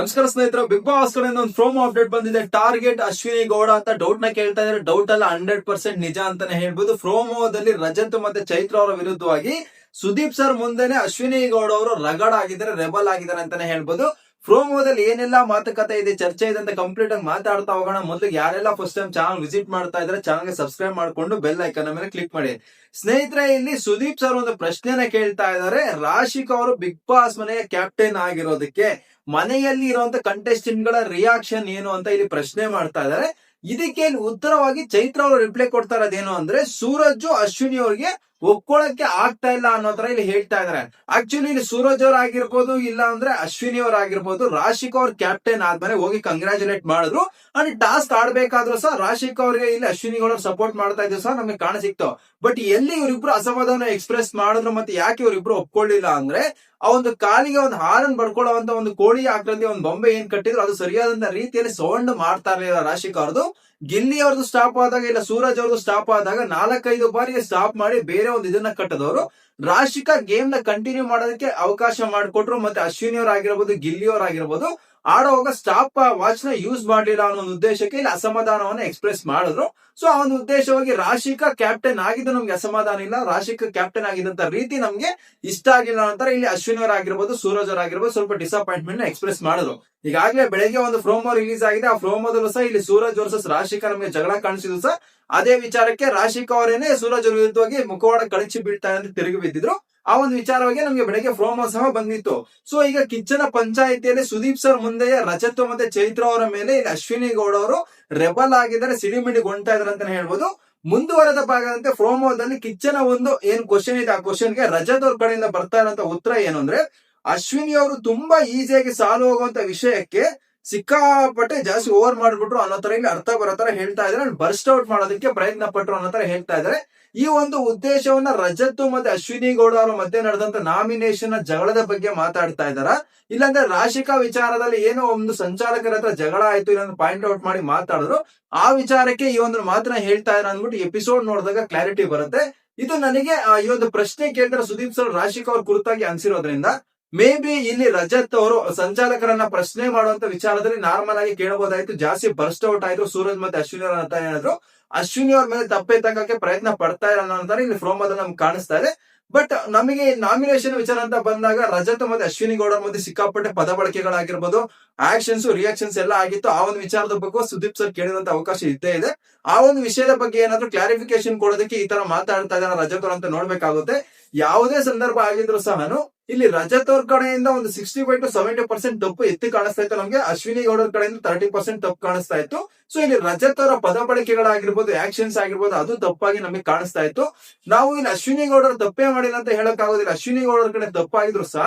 ನಮಸ್ಕಾರ ಸ್ನೇಹಿತರ big Boss ಕಡೆ ಒಂದು ಪ್ರೋಮೋ ಅಪ್ಡೇಟ್ ಬಂದಿದೆ. ಟಾರ್ಗೆಟ್ ಅಶ್ವಿನಿ ಗೌಡ ಅಂತ ಡೌಟ್ನ ಕೇಳ್ತಾ ಇದ್ದಾರೆ. ಡೌಟ್ ಅಲ್ಲ ಹಂಡ್ರೆಡ್ ಪರ್ಸೆಂಟ್ ನಿಜ ಅಂತಾನೆ ಹೇಳ್ಬೋದು. ಪ್ರೋಮೋದಲ್ಲಿ ರಜತ್ ಮತ್ತೆ ಚೈತ್ರ ಅವರ ವಿರುದ್ಧವಾಗಿ ಸುದೀಪ್ ಸರ್ ಮುಂದೆನೆ ಅಶ್ವಿನಿ ಗೌಡ ಅವರು ರಗಡ್ ಆಗಿದ್ದಾರೆ, ರೆಬಲ್ ಆಗಿದ್ದಾರೆ ಅಂತಾನೆ ಹೇಳ್ಬೋದು. ಪ್ರೋಮೋದಲ್ಲಿ ಏನೆಲ್ಲ ಮಾತುಕತೆ ಇದೆ, ಚರ್ಚೆ ಇದೆ ಅಂತ ಕಂಪ್ಲೀಟ್ ಆಗಿ ಮಾತಾಡ್ತಾ ಹೋಗೋಣ. ಮೊದಲು ಯಾರೆಲ್ಲ ಫಸ್ಟ್ ಟೈಮ್ ಚಾನಲ್ ವಿಸಿಟ್ ಮಾಡ್ತಾ ಇದ್ರೆ ಚಾನಲ್ಗೆ ಸಬ್ಸ್ಕ್ರೈಬ್ ಮಾಡ್ಕೊಂಡು ಬೆಲ್ ಐಕನ್ ಮೇಲೆ ಕ್ಲಿಕ್ ಮಾಡಿ. ಸ್ನೇಹಿತರೆ, ಇಲ್ಲಿ ಸುದೀಪ್ ಸರ್ ಒಂದು ಪ್ರಶ್ನೆನ ಕೇಳ್ತಾ ಇದ್ದಾರೆ. ರಾಶಿಕ್ ಅವರು ಬಿಗ್ ಬಾಸ್ ಮನೆಯ ಕ್ಯಾಪ್ಟನ್ ಆಗಿರೋದಕ್ಕೆ ಮನೆಯಲ್ಲಿ ಇರುವಂತ ಕಂಟೆಸ್ಟೆಂಟ್ಗಳ ರಿಯಾಕ್ಷನ್ ಏನು ಅಂತ ಇಲ್ಲಿ ಪ್ರಶ್ನೆ ಮಾಡ್ತಾ ಇದ್ದಾರೆ. ಇದಕ್ಕೆ ಉತ್ತರವಾಗಿ ಚೈತ್ರ ಅವರು ರಿಪ್ಲೈ ಕೊಡ್ತಾ ಇರೋದೇನು ಅಂದ್ರೆ ಸೂರಜ್ ಅಶ್ವಿನಿ ಅವರಿಗೆ ಒಪ್ಕೊಳಕ್ಕೆ ಆಗ್ತಾ ಇಲ್ಲ ಅನ್ನೋ ತರ ಇಲ್ಲಿ ಹೇಳ್ತಾ ಇದಾರೆ. ಆಕ್ಚುಲಿ ಇಲ್ಲಿ ಸೂರಜ್ ಅವ್ರ ಆಗಿರ್ಬೋದು, ಇಲ್ಲ ಅಂದ್ರೆ ಅಶ್ವಿನಿ ಅವ್ರ ಆಗಿರ್ಬೋದು, ರಾಶಿಕ್ ಅವ್ರ ಕ್ಯಾಪ್ಟನ್ ಆದ್ಮೇಲೆ ಹೋಗಿ ಕಂಗ್ರಾಚುಲೇಟ್ ಮಾಡಿದ್ರು. ಅಂಡ್ ಟಾಸ್ಕ್ ಆಡ್ಬೇಕಾದ್ರೂ ಸಹ ರಾಶಿಕ್ ಅವ್ರಿಗೆ ಇಲ್ಲಿ ಅಶ್ವಿನಿ ಅವ್ರ ಸಪೋರ್ಟ್ ಮಾಡ್ತಾ ಇದ್ರು ಸಹ ನಮಗೆ ಕಾಣ ಸಿಕ್ತು. ಬಟ್ ಎಲ್ಲಿ ಇವರಿಬ್ರು ಅಸಮಾಧಾನ ಎಕ್ಸ್ಪ್ರೆಸ್ ಮಾಡಿದ್ರು ಮತ್ತೆ ಯಾಕೆ ಇವರಿಬ್ರು ಒಪ್ಕೊಳ್ಳಿಲ್ಲ ಅಂದ್ರೆ, ಆ ಒಂದು ಕಾಲಿಗೆ ಒಂದು ಹಾರನ್ ಬಡ್ಕೊಳ್ಳುವಂತ ಒಂದು ಕೋಳಿ ಆಕೃತಿ ಒಂದು ಬೊಂಬೆ ಏನ್ ಕಟ್ಟಿದ್ರು, ಅದು ಸರಿಯಾದಂತ ರೀತಿಯಲ್ಲಿ ಸೌಂಡ್ ಮಾಡ್ತಾ ಇರಲಿಲ್ಲ ರಾಶಿಕ್ ಅವ್ರದ್ದು ಗಿಲ್ಲಿ ಅವ್ರದ್ದು ಸ್ಟಾಪ್ ಆದಾಗ ಇಲ್ಲ ಸೂರಜ್ ಅವ್ರದ್ದು ಸ್ಟಾಪ್ ಆದಾಗ ನಾಲ್ಕೈದು ಬಾರಿ ಸ್ಟಾಪ್ ಮಾಡಿ ಬೇರೆ ಒಂದು ಇದನ್ನ ಕಟ್ಟದವರು. ರಾಶಿಕಾ ಗೇಮ್ನ ಕಂಟಿನ್ಯೂ ಮಾಡೋದಕ್ಕೆ ಅವಕಾಶ ಮಾಡಿಕೊಟ್ರು ಮತ್ತೆ ಅಶ್ವಿನಿ ಆಗಿರ್ಬೋದು ಗಿಲ್ಲಿ ಅವ್ರ ಆಡೋವಾಗ ಸ್ಟಾಪ್ ವಾಚ್ನ ಯೂಸ್ ಮಾಡಲಿಲ್ಲ ಅನ್ನೋ ಒಂದು ಉದ್ದೇಶಕ್ಕೆ ಇಲ್ಲಿ ಅಸಮಾಧಾನವನ್ನು ಎಕ್ಸ್ಪ್ರೆಸ್ ಮಾಡಿದ್ರು. ಸೊ ಆ ಒಂದು ಉದ್ದೇಶವಾಗಿ ರಾಶಿಕ ಕ್ಯಾಪ್ಟನ್ ಆಗಿದ್ದು ನಮ್ಗೆ ಅಸಮಾಧಾನ ಇಲ್ಲ. ರಾಶಿಕ ಕ್ಯಾಪ್ಟನ್ ಆಗಿದ್ದಂತ ರೀತಿ ನಮ್ಗೆ ಇಷ್ಟ ಆಗಿಲ್ಲ ಅಂತ ಇಲ್ಲಿ ಅಶ್ವಿನಿ ಆಗಿರ್ಬೋದು, ಸೂರಜ್ ಆಗಿರ್ಬೋದು, ಸ್ವಲ್ಪ ಡಿಸಪಾಯಿಂಟ್ಮೆಂಟ್ನ ಎಕ್ಸ್ಪ್ರೆಸ್ ಮಾಡಿದ್ರು. ಈಗಾಗಲೇ ಬೆಳಗ್ಗೆ ಒಂದು ಫ್ರೋಮೋ ರಿಲೀಸ್ ಆಗಿದೆ. ಆ ಫ್ರೋಮೋದಲ್ಲೂ ಸಹ ಇಲ್ಲಿ ಸೂರಜ್ ವರ್ಸಸ್ ರಾಶಿಕ ನಮಗೆ ಜಗಳ ಕಾಣಿಸಿದ್ರು ಸಹ. ಅದೇ ವಿಚಾರಕ್ಕೆ ರಾಶಿಕ ಅವರೇನೆ ಸೂರಜ್ ವಿರುದ್ಧವಾಗಿ ಮುಖವಾಡ ಕಳಚಿ ಬೀಳ್ತಾರೆ ಅಂತ ತಿರುಗಿ ಬಿದ್ದಿದ್ರು. ಆ ಒಂದು ವಿಚಾರವಾಗಿ ನಮಗೆ ಬೆಳಗ್ಗೆ ಪ್ರೋಮೋ ಸಹ ಬಂದಿತ್ತು. ಸೊ ಈಗ ಕಿಚ್ಚನ ಪಂಚಾಯಿತಿಯಲ್ಲಿ ಸುದೀಪ್ ಸರ್ ಮುಂದೆ ರಜತ್ ಮತ್ತೆ ಚೈತ್ರ ಅವರ ಮೇಲೆ ಈಗ ಅಶ್ವಿನಿ ಗೌಡ ಅವರು ರೆಬಲ್ ಆಗಿದ್ದಾರೆ ಗೊಂಟಾ ಇದಾರೆ ಅಂತಾನೆ ಹೇಳ್ಬೋದು. ಮುಂದುವರೆದ ಭಾಗದಂತೆ ಪ್ರೋಮೋದಲ್ಲಿ ಕಿಚ್ಚನ ಒಂದು ಏನ್ ಕ್ವಶನ್ ಇದೆ? ಆ ಕ್ವಶನ್ಗೆ ರಜತ್ ಅವ್ರ ಕಡೆಯಿಂದ ಬರ್ತಾ ಇರೋಂತ ಉತ್ತರ ಏನು ಅಶ್ವಿನಿ ಅವರು ತುಂಬಾ ಈಸಿಯಾಗಿ ಸಾಲು ಹೋಗುವಂತ ವಿಷಯಕ್ಕೆ ಸಿಕ್ಕಾಪಟ್ಟೆ ಜಾಸ್ತಿ ಓವರ್ ಮಾಡ್ಬಿಟ್ರು ಅನ್ನೋ ತರ ಇಲ್ಲಿ ಅರ್ಥ ಬರೋ ತರ ಹೇಳ್ತಾ ಇದ್ದಾರೆ. ಬರ್ಸ್ಟ್ ಔಟ್ ಮಾಡೋದಕ್ಕೆ ಪ್ರಯತ್ನ ಪಟ್ರು ಅನ್ನೋ ತರ ಹೇಳ್ತಾ ಇದಾರೆ ಈ ಒಂದು ಉದ್ದೇಶವನ್ನ ರಜತ್ ಮತ್ತೆ ಅಶ್ವಿನಿ ಗೌಡ ಅವರ ಮಧ್ಯೆ ನಡೆದಂತ ನಾಮಿನೇಷನ್ ಜಗಳದ ಬಗ್ಗೆ ಮಾತಾಡ್ತಾ ಇದಾರ ಇಲ್ಲಾಂದ್ರೆ ರಾಶಿಕಾ ವಿಚಾರದಲ್ಲಿ ಏನೋ ಒಂದು ಸಂಚಾಲಕರ ಹತ್ರ ಜಗಳ ಆಯ್ತು ಇಲ್ಲ ಪಾಯಿಂಟ್ ಔಟ್ ಮಾಡಿ ಮಾತಾಡಿದ್ರು. ಆ ವಿಚಾರಕ್ಕೆ ಈ ಒಂದು ಮಾತನ್ನ ಹೇಳ್ತಾ ಇದ್ದಾರ ಅಂದ್ಬಿಟ್ಟು ಎಪಿಸೋಡ್ ನೋಡಿದಾಗ ಕ್ಲಾರಿಟಿ ಬರುತ್ತೆ. ಇದು ನನಗೆ ಈ ಒಂದು ಪ್ರಶ್ನೆ ಕೇಳಿದ್ರೆ ಸುದೀಪ್ ಸರ್, ರಾಶಿಕಾ ಅವ್ರ ಕುರಿತಾಗಿ ಅನ್ಸಿರೋದ್ರಿಂದ ಮೇ ಬಿ ಇಲ್ಲಿ ರಜತ್ ಅವರು ಸಂಚಾಲಕರನ್ನ ಪ್ರಶ್ನೆ ಮಾಡುವಂತ ವಿಚಾರದಲ್ಲಿ ನಾರ್ಮಲ್ ಆಗಿ ಕೇಳಬಹುದಾಯ್ತು ಜಾಸ್ತಿ ಬರ್ಸ್ಟ್ ಔಟ್ ಆಯ್ತು. ಸೂರಜ್ ಮತ್ತೆ ಅಶ್ವಿನಿ ಅವ್ರ ಅಂತ ಏನಾದ್ರು ಅಶ್ವಿನಿ ಅವ್ರ ಮೇಲೆ ತಪ್ಪೆ ತಕ್ಕಕ್ಕೆ ಪ್ರಯತ್ನ ಪಡ್ತಾ ಇರಲ್ಲ ಅಂತಾರೆ ಇಲ್ಲಿ ಫ್ರೋಮದಲ್ಲಿ ನಮ್ಗೆ ಕಾಣಿಸ್ತಾ ಇದೆ. ಬಟ್ ನಮಗೆ ನಾಮಿನೇಷನ್ ವಿಚಾರ ಅಂತ ಬಂದಾಗ ರಜತ್ ಮತ್ತೆ ಅಶ್ವಿನಿ ಗೌಡರ್ ಮಧ್ಯೆ ಸಿಕ್ಕಾಪಟ್ಟೆ ಪದ ಬಳಕೆಗಳಾಗಿರ್ಬೋದು. ಆಕ್ಷನ್ಸ್ ರಿಯಾಕ್ಷನ್ಸ್ ಎಲ್ಲ ಆಗಿತ್ತು. ಆ ಒಂದು ವಿಚಾರದ ಬಗ್ಗೆ ಸುದೀಪ್ ಸರ್ ಕೇಳಿದಂತ ಅವಕಾಶ ಇದ್ದೇ ಇದೆ. ಆ ಒಂದು ವಿಷಯದ ಬಗ್ಗೆ ಏನಾದ್ರೂ ಕ್ಲಾರಿಫಿಕೇಶನ್ ಕೊಡೋದಕ್ಕೆ ಈ ತರ ಮಾತಾಡ್ತಾ ಇದ್ದಾರೆ ರಜತ್ ಅವ್ರ ಅಂತ ನೋಡ್ಬೇಕಾಗುತ್ತೆ. ಯಾವುದೇ ಸಂದರ್ಭ ಆಗಿದ್ರು ಸಹ ಇಲ್ಲಿ ರಜತ್ ಅವ್ರ ಕಡೆಯಿಂದ ಒಂದು sixty five to seventy percent ತಪ್ಪು ಎತ್ತಿ ಕಾಣಿಸ್ತಾ ಇತ್ತು. ನಮಗೆ ಅಶ್ವಿನಿ ಗೌಡರ್ ಕಡೆಯಿಂದ ತರ್ಟಿ ಪರ್ಸೆಂಟ್ ತಪ್ಪು ಕಾಣಿಸ್ತಾ ಇತ್ತು. ಸೊ ಇಲ್ಲಿ ರಜತ್ ಅವರ ಪದ ಬಳಕೆಗಳಾಗಿರ್ಬೋದು ಆಕ್ಷನ್ಸ್ ಆಗಿರ್ಬೋದು, ಅದು ತಪ್ಪಾಗಿ ನಮಗೆ ಕಾಣಿಸ್ತಾ ಇತ್ತು. ನಾವು ಇಲ್ಲಿ ಅಶ್ವಿನಿ ಗೌಡರ್ ತಪ್ಪೇ ಮಾಡಿಲ್ಲ ಅಂತ ಹೇಳಕ್ ಆಗೋದಿಲ್ಲ. ಅಶ್ವಿನಿ ಗೌಡರ್ ಕಡೆ ತಪ್ಪಾಗಿದ್ರು ಸಹ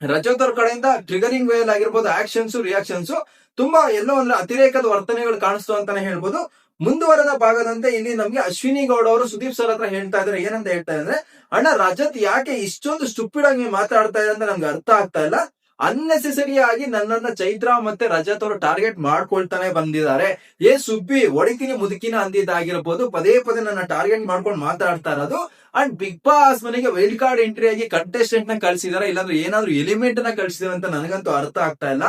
ರಜತ್ ಅವ್ರ ಕಡೆಯಿಂದ ಟ್ರಿಗರಿಂಗ್ ವೇಲ್ ಆಗಿರ್ಬೋದು ಆಕ್ಷನ್ಸ್ ರಿಯಾಕ್ಷನ್ಸ್ ತುಂಬಾ ಎಲ್ಲೋ ಅಂದ್ರೆ ಅತಿರೇಕದ ವರ್ತನೆಗಳು ಕಾಣಿಸ್ತು ಅಂತಾನೆ ಹೇಳ್ಬೋದು. ಮುಂದುವರೆದ ಭಾಗದಂತೆ ಇಲ್ಲಿ ನಮ್ಗೆ ಅಶ್ವಿನಿ ಗೌಡ ಅವರು ಸುದೀಪ್ ಸರ್ ಹತ್ರ ಹೇಳ್ತಾ ಇದ್ದಾರೆ. ಏನಂತ ಹೇಳ್ತಾ ಇದ್ರೆ, ಅಣ್ಣ, ರಜತ್ ಯಾಕೆ ಇಷ್ಟೊಂದು ಸ್ಟುಪಿಡ್ ಆಗಿ ಮಾತಾಡ್ತಾ ಇದೆ ಅಂತ ನಮ್ಗೆ ಅರ್ಥ ಆಗ್ತಾ ಇಲ್ಲ. ಅನ್ನೆಸೆಸರಿ ಆಗಿ ನನ್ನನ್ನ ಚೈತ್ರ ಮತ್ತೆ ರಜತ್ ಅವರು ಟಾರ್ಗೆಟ್ ಮಾಡ್ಕೊಳ್ತಾನೆ ಬಂದಿದ್ದಾರೆ. ಏ ಸುಬ್ಬಿ ಒಡಕಿನಿ ಮುದುಕಿನ ಅಂದಿದ್ದಾಗಿರ್ಬೋದು. ಪದೇ ಪದೇ ನನ್ನ ಟಾರ್ಗೆಟ್ ಮಾಡ್ಕೊಂಡು ಮಾತಾಡ್ತಾ ಇರೋದು. ಅಂಡ್ ಬಿಗ್ ಬಾಸ್ ಮನೆಗೆ ವೈಲ್ಡ್ ಕಾರ್ಡ್ ಎಂಟ್ರಿ ಆಗಿ ಕಂಟೆಸ್ಟೆಂಟ್ನ ಕಳ್ಸಿದಾರೆ. ಇಲ್ಲಾಂದ್ರೆ ಏನಾದ್ರು ಎಲಿಮೆಂಟ್ನ ಕಳ್ಸಿದಾರೆ ಅಂತ ನನಗಂತೂ ಅರ್ಥ ಆಗ್ತಾ ಇಲ್ಲ.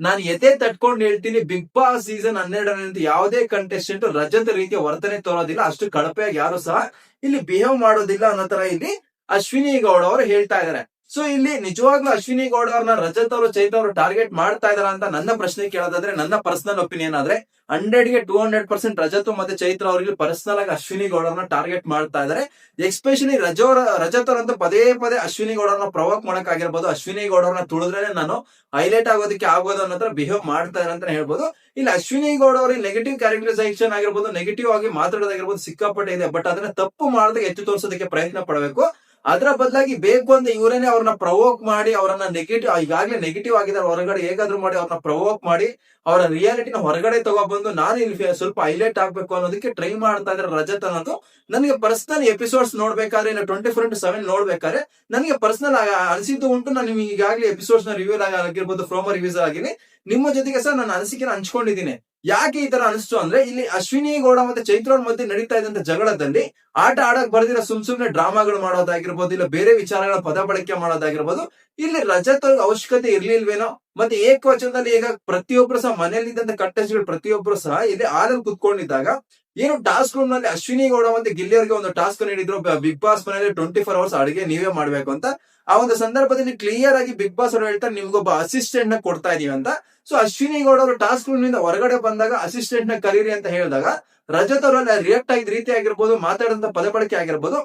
ನಾನು ಎದೆ ತಟ್ಕೊಂಡು ಹೇಳ್ತೀನಿ ಬಿಗ್ ಬಾಸ್ ಸೀಸನ್ ಹನ್ನೆರಡನೇ ಯಾವುದೇ ಕಂಟೆಸ್ಟೆಂಟ್ ರಜದ ರೀತಿಯ ವರ್ತನೆ ತೋರೋದಿಲ್ಲ. ಅಷ್ಟು ಕಳಪೆಯಾಗಿ ಯಾರು ಸಹ ಇಲ್ಲಿ ಬಿಹೇವ್ ಮಾಡೋದಿಲ್ಲ ಅನ್ನೋ ತರ ಇಲ್ಲಿ ಅಶ್ವಿನಿ ಗೌಡ ಅವರು ಹೇಳ್ತಾ ಇದ್ದಾರೆ. ಸೊ ಇಲ್ಲಿ ನಿಜವಾಗ್ಲೂ ಅಶ್ವಿನಿ ಗೌಡ ಅವ್ರನ್ನ ರಜತ್ ಅವರು, ಚೈತ್ ಅವರು ಟಾರ್ಗೆಟ್ ಮಾಡ್ತಾ ಇದಾರ ಅಂತ ನನ್ನ ಪ್ರಶ್ನೆ ಕೇಳೋದಾದ್ರೆ, ನನ್ನ ಪರ್ಸನಲ್ ಒಪಿನಿಯನ್ ಆದ್ರೆ ಹಂಡ್ರೆಡ್ಗೆ ಟೂ ಹಂಡ್ರೆಡ್ ಪರ್ಸೆಂಟ್ ರಜತ್ ಮತ್ತೆ ಚೈತ್ರ ಅವರಿಗೆ ಪರ್ಸನಲ್ ಆಗಿ ಅಶ್ವಿನಿ ಗೌಡರ್ನ ಟಾರ್ಗೆಟ್ ಮಾಡ್ತಾ ಇದಾರೆ. ಎಕ್ಸ್ಪೆಷಲಿ ರಜೋ ರಜತ್ ಅವರಂತ ಪದೇ ಪದೇ ಅಶ್ವಿನಿ ಗೌಡರ್ನ ಪ್ರವೋಕ್ ಮಾಡಕ್ ಆಗಿರ್ಬೋದು. ಅಶ್ವಿನಿ ಗೌಡರ್ನ ತುಳಿದ್ರೆ ನಾನು ಹೈಲೈಟ್ ಆಗೋದಕ್ಕೆ ಆಗೋದು ಅನ್ನೋ ತರ ಬಿಹೇವ್ ಮಾಡ್ತಾ ಇದಾರೆ ಅಂತ ಹೇಳ್ಬೋದು. ಇಲ್ಲಿ, ಅಶ್ವಿನಿ ಗೌಡ ಅವ್ರಿಗೆ ನೆಗೆಟಿವ್ ಕ್ಯಾರೆಕ್ಟರೈಸೇಷನ್ ಆಗಿರ್ಬೋದು ನೆಗೆಟಿವ್ ಆಗಿ ಮಾತಾಡೋದಾಗಿರ್ಬೋದು ಸಿಕ್ಕಾಪಟ್ಟೆ ಇದೆ. ಬಟ್ ಅದನ್ನ ತಪ್ಪು ಮಾಡದೆ ಎತ್ತು ತೋರಿಸೋದಕ್ಕೆ ಪ್ರಯತ್ನ ಪಡಬೇಕು. ಅದರ ಬದಲಾಗಿ ಬೇಕು ಅಂತ ಇವರೇನೆ ಅವ್ರನ್ನ ಪ್ರವೋಕ್ ಮಾಡಿ ಅವರನ್ನ ನೆಗೆಟಿವ್ ಈಗಾಗಲೇ ನೆಗೆಟಿವ್ ಆಗಿದ್ದಾರೆ. ಹೊರಗಡೆ ಹೇಗಾದ್ರೂ ಮಾಡಿ ಅವ್ರನ್ನ ಪ್ರವೋಕ್ ಮಾಡಿ ಅವರ ರಿಯಾಲಿಟಿನ ಹೊರಗಡೆ ತಗೊಬಂದು ನಾನು ಇಲ್ಲಿ ಸ್ವಲ್ಪ ಹೈಲೈಟ್ ಆಗ್ಬೇಕು ಅನ್ನೋದಕ್ಕೆ ಟ್ರೈ ಮಾಡ್ತಾ ಇದ್ದಾರೆ ರಜತ್ ಅನ್ನೋದು. ನನಗೆ ಪರ್ಸನಲ್ ಎಪಿಸೋಡ್ಸ್ ನೋಡ್ಬೇಕಾದ್ರೆ ಇಲ್ಲ ಟ್ವೆಂಟಿ ಫೋರ್ ಇಂಟು ಸೆವೆನ್ ನೋಡ್ಬೇಕಾದ್ರೆ ನನಗೆ ಪರ್ಸನಲ್ ಅನಿಸಿದ್ದು ಉಂಟು. ನಾನು ನಿಮ್ಗೆ ಈಗಾಗಲೇ ಎಪಿಸೋಡ್ಸ್ನ ರಿವ್ಯೂ ಆಗಿರ್ಬೋದು ಫ್ರೋಮ ರಿವ್ಯೂಸ್ ಆಗಿನಿ ನಿಮ್ಮ ಜೊತೆಗೆ ಸರ್ ನಾನು ಅನಿಸಿಕೆನ ಹಂಚ್ಕೊಂಡಿದ್ದೀನಿ. ಯಾಕೆ ಈ ತರ ಅನಿಸ್ತು ಅಂದ್ರೆ ಇಲ್ಲಿ ಅಶ್ವಿನಿ ಗೌಡ ಮತ್ತೆ ಚೈತ್ರ ಅವ್ರ ಮಧ್ಯೆ ನಡೀತಾ ಇದ್ದಂತ ಜಗಳದಲ್ಲಿ ಆಟ ಆಡಕ್ ಬರ್ದಿರೋ ಸುಮ್ ಸುಮ್ನೆ ಡ್ರಾಮಾಗಳು ಮಾಡೋದಾಗಿರ್ಬೋದು, ಇಲ್ಲ ಬೇರೆ ವಿಚಾರಗಳ ಪದ ಬಳಕೆ ಮಾಡೋದಾಗಿರ್ಬೋದು, ಇಲ್ಲಿ ರಜತ್ ಅವಶ್ಯಕತೆ ಇರ್ಲಿಲ್ವೇನೋ, ಮತ್ತೆ ಏಕವಚನದಲ್ಲಿ ಈಗ ಪ್ರತಿಯೊಬ್ರು ಸಹ ಮನೆಯಲ್ಲಿದ್ದಂತ ಕಟ್ಟಸ್ಗಳು ಪ್ರತಿಯೊಬ್ರು ಸಹ ಇಲ್ಲಿ ಹಾಲಲ್ಲಿ ಕುತ್ಕೊಂಡಿದ್ದಾಗ ಏನು ಟಾಸ್ಕ್ ರೂಮ್ನಲ್ಲಿ ಅಶ್ವಿನಿ ಗೌಡ ಮತ್ತೆ ಗಿಲ್ಲಿಯರ್ಗೆ ಒಂದು ಟಾಸ್ಕ್ ನೀಡಿದ್ರು ಬಿಗ್ ಬಾಸ್ ಮನೆಯಲ್ಲಿ ಟ್ವೆಂಟಿ ಫೋರ್ ಅವರ್ಸ್ ಅಡಿಗೆ ನೀವೇ ಮಾಡ್ಬೇಕು ಅಂತ. ಆ ಒಂದು ಸಂದರ್ಭದಲ್ಲಿ ಕ್ಲಿಯರ್ ಆಗಿ ಬಿಗ್ ಬಾಸ್ ಅವರು ಹೇಳ್ತಾರೆ, ನಿಮ್ಗೊಬ್ಬ ಅಸಿಸ್ಟೆಂಟ್ನ ಕೊಡ್ತಾ ಇದೀವಿ ಅಂತ. ಸೊ ಅಶ್ವಿನಿ ಗೌಡ ಅವರು ಟಾಸ್ಕ್ ರೂಮ್ನಿಂದ ಹೊರಗಡೆ ಬಂದಾಗ ಅಸಿಸ್ಟೆಂಟ್ನ ಕರೀರಿ ಅಂತ ಹೇಳಿದಾಗ ರಜತ್ ಅವರಲ್ಲಿ ರಿಯಾಕ್ಟ್ ಆಗಿದ ರೀತಿ ಆಗಿರ್ಬೋದು, ಮಾತಾಡಿದಂತ ಪದ ಬಳಕೆ ಆಗಿರ್ಬೋದು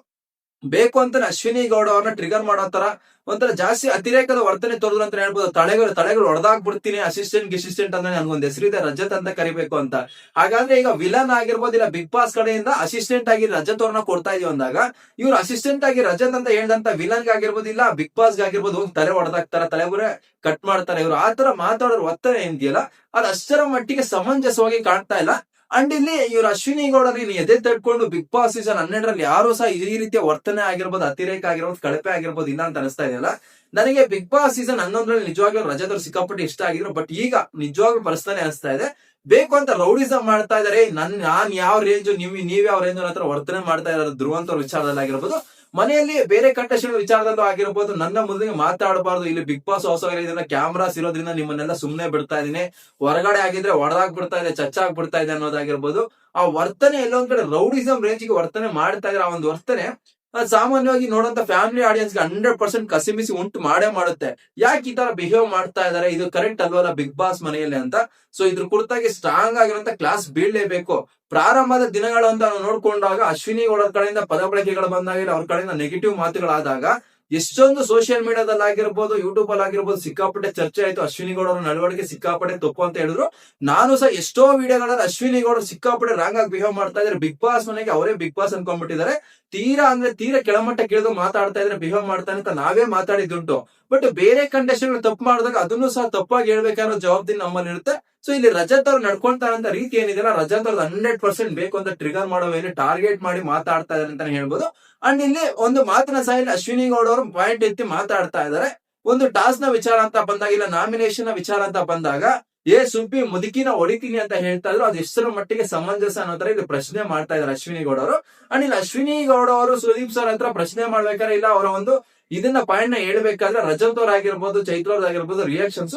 ಬೇಕು ಅಂತಾನೆ ಅಶ್ವಿನಿ ಗೌಡ ಅವ್ರನ್ನ ಟ್ರಿಗರ್ ಮಾಡೋ ತರ ಒಂಥರ ಜಾಸ್ತಿ ಅತಿರೇಕದ ವರ್ತನೆ ತೋರಿದ್ರು ಅಂತ ಹೇಳ್ಬೋದು. ತಳೆಗಳು ತಳೆಗಳು ಹೊಡೆದಾಗ್ ಬಿಡ್ತೀನಿ ಅಸಿಸ್ಟೆಂಟ್ ಗಿಸಿಸ್ಟೆಂಟ್ ಅಂತ ನನ್ಗೊಂದು ಹೆಸರಿದೆ ರಜತ್ ಅಂತ ಕರಿಬೇಕು ಅಂತ. ಹಾಗಾದ್ರೆ ಈಗ ವಿಲನ್ ಆಗಿರ್ಬೋದು ಇಲ್ಲ ಬಿಗ್ ಬಾಸ್ ಕಡೆಯಿಂದ ಅಸಿಸ್ಟೆಂಟ್ ಆಗಿ ರಜತ್ ಅವ್ರನ್ನ ಕೊಡ್ತಾ ಇದೀವಿ ಅಂದಾಗ, ಇವ್ರು ಅಸಿಸ್ಟೆಂಟ್ ಆಗಿ ರಜತ್ ಅಂತ ಹೇಳ್ದಂತ ವಿಲನ್ ಆಗಿರ್ಬೋದು ಇಲ್ಲ ಬಿಗ್ ಬಾಸ್ ಆಗಿರ್ಬೋದು ಹೋಗಿ ತಲೆ ಹೊಡೆದಾಕ್ತಾರ ತಲೆಬುರೆ ಕಟ್ ಮಾಡ್ತಾರೆ. ಇವ್ರು ತರ ಮಾತಾಡೋರ್ ಒತ್ತನೆ ಏನಿದೆಯಲ್ಲ ಅದು ಅಷ್ಟರ ಮಟ್ಟಿಗೆ ಸಮಂಜಸವಾಗಿ ಕಾಣ್ತಾ ಇಲ್ಲ. ಅಂಡ್ ಇಲ್ಲಿ ಇವ್ರು ಅಶ್ವಿನಿ ಗೌಡರು ಇಲ್ಲಿ ಎದೆ ತಡ್ಕೊಂಡು ಬಿಗ್ ಬಾಸ್ ಸೀಸನ್ ಹನ್ನೆರಡರಲ್ಲಿ ಯಾರು ಸಹ ಈ ರೀತಿಯ ವರ್ತನೆ ಆಗಿರ್ಬೋದು, ಅತಿರೇಕ ಆಗಿರ್ಬೋದು, ಕಳಪೆ ಆಗಿರ್ಬೋದು ಇಲ್ಲ ಅಂತ ಅನಿಸ್ತಾ ಇದೆಯಲ್ಲ ನನಗೆ ಬಿಗ್ ಬಾಸ್ ಸೀಸನ್ ಹನ್ನೊಂದರಲ್ಲಿ ನಿಜವಾಗ್ಲೂ ರಜಾದವ್ರು ಸಿಕ್ಕಾಪಟ್ಟೆ ಇಷ್ಟ ಆಗಿದ್ರು ಬಟ್ ಈಗ ನಿಜವಾಗ್ಲೂ ಬರ್ಸ್ತಾನೆ ಅನಿಸ್ತಾ ಇದೆ. ಬೇಕು ಅಂತ ರೌಡಿಸಮ್ ಮಾಡ್ತಾ ಇದಾರೆ, ನನ್ ನಾನ್ ಯಾವ ರೇಂಜ್ ನೀವ್ ನೀವ್ ಯಾವ ರೇಂಜ್ ಹತ್ರ ವರ್ತನೆ ಮಾಡ್ತಾ ಇದಾರೆ ಧ್ರುವಂತ ವಿಚಾರದಲ್ಲಿ ಆಗಿರ್ಬೋದು ಮನೆಯಲ್ಲಿ ಬೇರೆ ಕಂಟೆಸ್ಟೆಂಟ್ ವಿಚಾರದಲ್ಲೂ ಆಗಿರ್ಬೋದು, ನನ್ನ ಮುಂದೆ ಮಾತಾಡಬಾರ್ದು. ಇಲ್ಲಿ ಬಿಗ್ ಬಾಸ್ ಹೊಸ ಇದನ್ನ ಕ್ಯಾಮ್ರಾಸ್ ಇರೋದ್ರಿಂದ ನಿಮ್ಮನ್ನೆಲ್ಲ ಸುಮ್ನೆ ಬಿಡ್ತಾ ಇದೀನಿ ಹೊರಗಡೆ ಆಗಿದ್ರೆ ಒಡದಾಗ್ ಬಿಡ್ತಾ ಇದೆ, ಚಚ್ಚಾಗ್ ಬಿಡ್ತಾ ಇದೆ ಅನ್ನೋದಾಗಿರ್ಬೋದು. ಆ ವರ್ತನೆ ಎಲ್ಲೊಂದ್ ಕಡೆ ರೌಡಿಸಂ ರೇಂಜ್ಗೆ ವರ್ತನೆ ಮಾಡ್ತಾ ಇದ್ರೆ ಆ ಒಂದು ವರ್ತನೆ ಸಾಮಾನ್ಯವಾಗಿ ನೋಡೋಂತ ಫ್ಯಾಮಿಲಿ ಆಡಿಯನ್ಸ್ಗೆ ಹಂಡ್ರೆಡ್ ಪರ್ಸೆಂಟ್ ಕಸಿಮಿಸಿ ಉಂಟು, ಮಾಡೇ ಮಾಡುತ್ತೆ. ಯಾಕೆ ಈ ತರ ಬಿಹೇವ್ ಮಾಡ್ತಾ ಇದಾರೆ? ಇದು ಕರೆಕ್ಟ್ ಅಲ್ವಲ್ಲ ಬಿಗ್ ಬಾಸ್ ಮನೆಯಲ್ಲಿ ಅಂತ? ಸೊ ಇದ್ರ ಕುರಿತಾಗಿ ಸ್ಟ್ರಾಂಗ್ ಆಗಿರುವಂತ ಕ್ಲಾಸ್ ಬೀಳಲೇಬೇಕು. ಪ್ರಾರಂಭದ ದಿನಗಳು ಅಂತ ನೋಡ್ಕೊಂಡಾಗ ಅಶ್ವಿನಿ ಗೌಡರ ಕಡೆಯಿಂದ ಪದ ಬಳಕೆಗಳು ಬಂದಾಗ ಅವ್ರ ಕಡೆಯಿಂದ ನೆಗೆಟಿವ್ ಮಾತುಗಳಾದಾಗ ಎಷ್ಟೊಂದು ಸೋಷಿಯಲ್ ಮೀಡಿಯಾದಲ್ಲಿ ಆಗಿರ್ಬೋದು ಯೂಟ್ಯೂಬ್ ಅಲ್ಲಿ ಆಗಿರ್ಬೋದು ಸಿಕ್ಕಾಪಟ್ಟೆ ಚರ್ಚೆ ಆಯ್ತು. ಅಶ್ವಿನಿ ಗೌಡ ಅವ್ರ ನಡವಳಿಕೆ ಸಿಕ್ಕಾಪಟ್ಟೆ ತಪ್ಪು ಅಂತ ಹೇಳಿದ್ರು. ನಾನು ಸಹ ಎಷ್ಟೋ ವಿಡಿಯೋಗಳಲ್ಲಿ ಅಶ್ವಿನಿ ಗೌಡ ಸಿಕ್ಕಾಪಟ್ಟೆ ರಾಂಗ್ ಆಗಿ ಬಿಹೇವ್ ಮಾಡ್ತಾ ಇದ್ದಾರೆ. ಬಿಗ್ ಬಾಸ್ ಮನೆಗೆ ಅವರೇ ಬಿಗ್ ಬಾಸ್ ಅನ್ಕೊಂಡ್ಬಿಟ್ಟಿದ್ದಾರೆ. ತೀರಾ ಅಂದ್ರೆ ತೀರಾ ಕೆಳಮಟ್ಟ ಕೇಳಿದ್ರು ಮಾತಾಡ್ತಾ ಇದ್ರೆ ಬಿಹೇವ್ ಮಾಡ್ತಾನೆ ಅಂತ ನಾವೇ ಮಾತಾಡಿದ್ದುಂಟು. ಬಟ್ ಬೇರೆ ಕಂಡೀಷನ್ ತಪ್ಪು ಮಾಡಿದಾಗ ಅದನ್ನು ಸಹ ತಪ್ಪಾಗಿ ಹೇಳ್ಬೇಕಾದ್ರೂ ಜವಾಬ್ದಾರಿ ನಮ್ಮಲ್ಲಿ ಇರುತ್ತೆ. ಸೊ ಇಲ್ಲಿ ರಜತ್ ಅವ್ರು ನಡ್ಕೊಂತಾರಂತ ರೀತಿ ಏನಿದೆಯಲ್ಲ ರಜತ್ ಅವ್ರದ್ದು ಹಂಡ್ರೆಡ್ ಪರ್ಸೆಂಟ್ ಬೇಕು ಅಂತ ಟ್ರಿಗರ್ ಮಾಡೋ ಮೇಲೆ ಟಾರ್ಗೆಟ್ ಮಾಡಿ ಮಾತಾಡ್ತಾ ಇದಾರೆ ಅಂತಾನೆ ಹೇಳ್ಬೋದು. ಅಂಡ್ ಇಲ್ಲಿ ಒಂದು ಮಾತಿನ ಇಲ್ಲಿ ಅಶ್ವಿನಿ ಗೌಡ ಅವರು ಪಾಯಿಂಟ್ ಎತ್ತಿ ಮಾತಾಡ್ತಾ ಇದಾರೆ ಒಂದು ಟಾಸ್ನ ವಿಚಾರ ಅಂತ ಬಂದಾಗ ಇಲ್ಲ ನಾಮಿನೇಷನ್ನ ವಿಚಾರ ಅಂತ ಬಂದಾಗ ಏ ಸುಂಪಿ, ಮುದುಕಿನ ಹೊಡಿತೀನಿ ಅಂತ ಹೇಳ್ತಾ ಇದ್ರು. ಅದು ಎಷ್ಟರ ಮಟ್ಟಿಗೆ ಸಮಂಜಸ ಅನ್ನೋ ತರ ಇಲ್ಲಿ ಪ್ರಶ್ನೆ ಮಾಡ್ತಾ ಇದ್ದಾರೆ ಅಶ್ವಿನಿ ಗೌಡ ಅವರು. ಅಂಡ್ ಇಲ್ಲಿ ಅಶ್ವಿನಿ ಗೌಡ ಅವರು ಸುದೀಪ್ ಸರ್ ಹತ್ರ ಪ್ರಶ್ನೆ ಮಾಡ್ಬೇಕಾದ್ರೆ ಇಲ್ಲ, ಅವರ ಒಂದು ಇದನ್ನ ಪಾಯಿಂಟ್ನ ಹೇಳ್ಬೇಕಾದ್ರೆ ರಜತ್ ಅವ್ರ ಆಗಿರ್ಬೋದು, ಚೈತ್ರ ಆಗಿರ್ಬೋದು ರಿಯಾಕ್ಷನ್ಸ್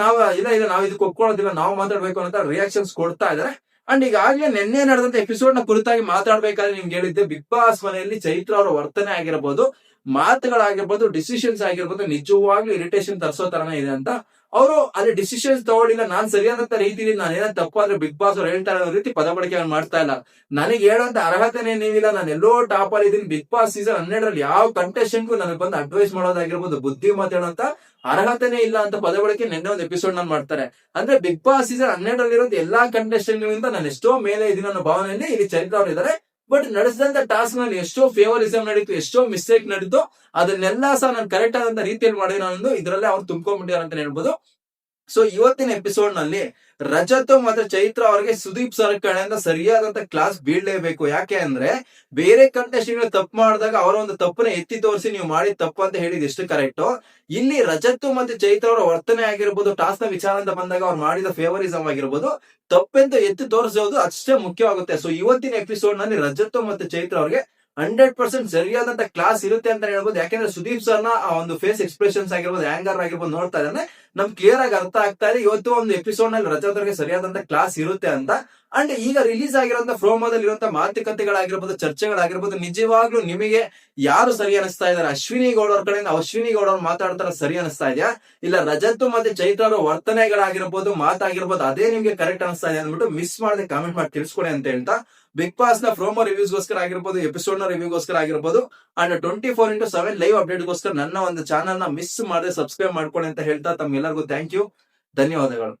ನಾವ್, ಇಲ್ಲ ಇಲ್ಲ, ನಾವ್ ಇದಕ್ಕೆ ಒಪ್ಕೊಳ್ಳೋದಿಲ್ಲ, ನಾವು ಮಾತಾಡ್ಬೇಕು ಅಂತ ರಿಯಾಕ್ಷನ್ಸ್ ಕೊಡ್ತಾ ಇದಾರೆ ಅಂಡ್ ಈಗಾಗಲೇ ನಿನ್ನೆ ನಡೆದಂತ ಎಪಿಸೋಡ್ನ ಕುರಿತಾಗಿ ಮಾತಾಡ್ಬೇಕಾದ್ರೆ ನಿಮ್ಗೆ ಹೇಳಿದ್ದೆ, ಬಿಗ್ ಬಾಸ್ ಮನೆಯಲ್ಲಿ ಚೈತ್ರ ಅವರ ವರ್ತನೆ ಆಗಿರ್ಬೋದು. ಮಾತುಗಳಾಗಿರ್ಬೋದು ಡಿಸಿಷನ್ಸ್ ಆಗಿರ್ಬೋದು ನಿಜವಾಗ್ಲೂ ಇರಿಟೇಷನ್ ತರಿಸೋ ತರನೇ ಇದೆ ಅಂತ ಅವರು ಅಲ್ಲಿ ಡಿಸಿಷನ್ಸ್ ತಗೊಳ್ಳಿಲ್ಲ, ನಾನ್ ಸರಿಯಾದಂತ ರೀತಿಲಿ ನಾನು ಏನೋ ತಪ್ಪಾದ್ರೆ ಬಿಗ್ ಬಾಸ್ ಅವ್ರು ಹೇಳ್ತಾ ಇರೋ ರೀತಿ ಪದ ಬಳಕೆ ಮಾಡ್ತಾ ಇಲ್ಲ. ನನಗೆ ಹೇಳೋಂತ ಅರ್ಹತೆನೇ ನೀವಿಲ್ಲ, ನಾನು ಎಲ್ಲೋ ಟಾಪ್ ಅಲ್ಲಿ ಇದೀನಿ. ಬಿಗ್ ಬಾಸ್ ಸೀಸನ್ ಹನ್ನೆರಡರಲ್ಲಿ ಯಾವ ಕಂಟೆಸ್ಟೆಂಟ್ಗೂ ನನಗೆ ಬಂದು ಅಡ್ವೈಸ್ ಮಾಡೋದಾಗಿರ್ಬೋದು, ಬುದ್ಧಿ ಮಾತಾಡೋಂತ ಅರ್ಹತೆನೇ ಇಲ್ಲ ಅಂತ ಪದ ಬಳಕೆ ನಿನ್ನೆ ಒಂದು ಎಪಿಸೋಡ್ ನಾನು ಮಾಡ್ತಾರೆ. ಅಂದ್ರೆ ಬಿಗ್ ಬಾಸ್ ಸೀಸನ್ ಹನ್ನೆರಡಲ್ಲಿರೋ ಎಲ್ಲಾ ಕಂಟೆಸ್ಟೆಂಟ್ ನಾನು ಎಷ್ಟೋ ಮೇಲೆ ಇದೀನಿ ಅನ್ನೋ ಭಾವನೆಯಲ್ಲಿ ಇಲ್ಲಿ ಚರಿತ್ರ ಅವರು ಇದ್ದಾರೆ ಬಟ್ ನಡೆಸಿದಂತ ಟಾಸ್ಕ್ನಲ್ಲಿ ಎಷ್ಟೋ ಫೇವರಿಸಮ್ ನಡೀತು, ಎಷ್ಟೋ ಮಿಸ್ಟೇಕ್ ನಡೀತು. ಅದನ್ನೆಲ್ಲ ಸಹ ನಾನು ಕರೆಕ್ಟ್ ಆದಂತ ರೀತಿಯಲ್ಲಿ ಮಾಡಿ ನಾನು ಇದರಲ್ಲೇ ಅವ್ರು ತುಂಬ್ಕೊಂಡ್ಬಿಟ್ಟಿದ್ದಾರೆ ಅಂತ ಹೇಳ್ಬೋದು. ಸೊ ಇವತ್ತಿನ ಎಪಿಸೋಡ್ನಲ್ಲಿ ರಜತ್ ಮತ್ತೆ ಚೈತ್ರ ಅವರಿಗೆ ಸುದೀಪ್ ಸರ್ ಕಡೆಯಿಂದ ಸರಿಯಾದಂತ ಕ್ಲಾಸ್ ಬೀಳ್ಲೇಬೇಕು. ಯಾಕೆ ಅಂದ್ರೆ ಬೇರೆ ಕಂಟೆಸ್ಟೆಂಟ್ ತಪ್ಪು ಮಾಡಿದಾಗ ಅವರ ಒಂದು ತಪ್ಪನ್ನ ಎತ್ತಿ ತೋರಿಸಿ ನೀವು ಮಾಡಿ ತಪ್ಪು ಅಂತ ಹೇಳಿದ್ ಎಷ್ಟು ಕರೆಕ್ಟ್ ಇಲ್ಲಿ ರಜತ್ ಮತ್ತೆ ಚೈತ್ರ ಅವರ ವರ್ತನೆ ಆಗಿರ್ಬೋದು ಟಾಸ್ನ ವಿಚಾರ ಅಂತ ಬಂದಾಗ ಅವ್ರು ಮಾಡಿದ ಫೇವರಿಸಮ್ ಆಗಿರ್ಬೋದು, ತಪ್ಪೆಂತ ಎತ್ತಿ ತೋರಿಸೋದು ಅಷ್ಟೇ ಮುಖ್ಯವಾಗುತ್ತೆ. ಸೊ ಇವತ್ತಿನ ಎಪಿಸೋಡ್ನಲ್ಲಿ ರಜತ್ ಮತ್ತೆ ಚೈತ್ರ ಅವ್ರಿಗೆ ಹಂಡ್ರೆಡ್ ಪರ್ಸೆಂಟ್ ಸರಿಯಾದಂತ ಕ್ಲಾಸ್ ಇರುತ್ತೆ ಅಂತ ಹೇಳ್ಬೋದು. ಯಾಕಂದ್ರೆ ಸುದೀಪ್ ಸರ್ನ ಆ ಒಂದು ಫೇಸ್ ಎಕ್ಸ್ಪ್ರೆಷನ್ಸ್ ಆಗಿರ್ಬೋದು ಆಂಗರ್ ಆಗಿರ್ಬೋದು ನೋಡ್ತಾ ಇದ್ದಾನೆ. ನಮ್ ಕ್ಲಿಯರ್ ಆಗಿ ಅರ್ಥ ಆಗ್ತಾ ಇದೆ. ಇವತ್ತು ಒಂದು ಎಪಿಸೋಡ್ನಲ್ಲಿ ರಜತ್ ಅವ್ರಿಗೆ ಸರಿಯಾದಂತ ಕ್ಲಾಸ್ ಇರುತ್ತೆ ಅಂತ. ಅಂಡ್ ಈಗ ರಿಲೀಸ್ ಆಗಿರೋಂತ ಪ್ರೋಮೋದಲ್ಲಿ ಇರುವಂತ ಮಾತುಕತೆಗಳಾಗಿರ್ಬೋದು, ಚರ್ಚೆಗಳಾಗಿರ್ಬೋದು, ನಿಜವಾಗ್ಲೂ ನಿಮಗೆ ಯಾರು ಸರಿ ಅನಿಸ್ತಾ ಇದಾರೆ ಅಶ್ವಿನಿ ಗೌಡ ಅವ್ರ ಕಡೆಯಿಂದ ಅಶ್ವಿನಿ ಗೌಡ ಅವ್ರು ಮಾತಾಡ್ತಾರ ಸರಿ ಅನಿಸ್ತಾ ಇದೆಯಾ? ಇಲ್ಲ ರಜತ್ ಮತ್ತೆ ಚೈತ್ರ ಅವರ ವರ್ತನೆಗಳಾಗಿರ್ಬೋದು, ಮಾತಾಗಿರ್ಬೋದು, ಅದೇ ನಿಮ್ಗೆ ಕರೆಕ್ಟ್ ಅನಿಸ್ತಾ ಇದೆ ಅಂದ್ಬಿಟ್ಟು ಮಿಸ್ ಮಾಡದೆ ಕಾಮೆಂಟ್ ಮಾಡಿ ತಿಳಿಸ್ಕೊಡಿ ಅಂತ ಹೇಳ್ತಾ ಬಿಗ್ ಬಾಸ್ನ ಪ್ರೋಮೋ ರಿವ್ಯೂಸ್ಗೋಸ್ಕರ ಆಗಿರ್ಬೋದು ಎಪಿಸೋಡ್ನ ರಿವ್ಯೂಗೋಸ್ಕರ ಆಗಿರ್ಬೋದು and twenty four into seven live ಅಪ್ಡೇಟ್ಗೋಸ್ಕರ ನನ್ನ ಒಂದು ಚಾನಲ್ನ ಮಿಸ್ ಮಾಡದೆ ಸಬ್ಸ್ಕ್ರೈಬ್ ಮಾಡ್ಕೊಳ್ಳಿ ಅಂತ ಹೇಳ್ತಾ ತಮ್ಗೆಲ್ಲರಿಗೂ ಥ್ಯಾಂಕ್ ಯು ಧನ್ಯವಾದಗಳು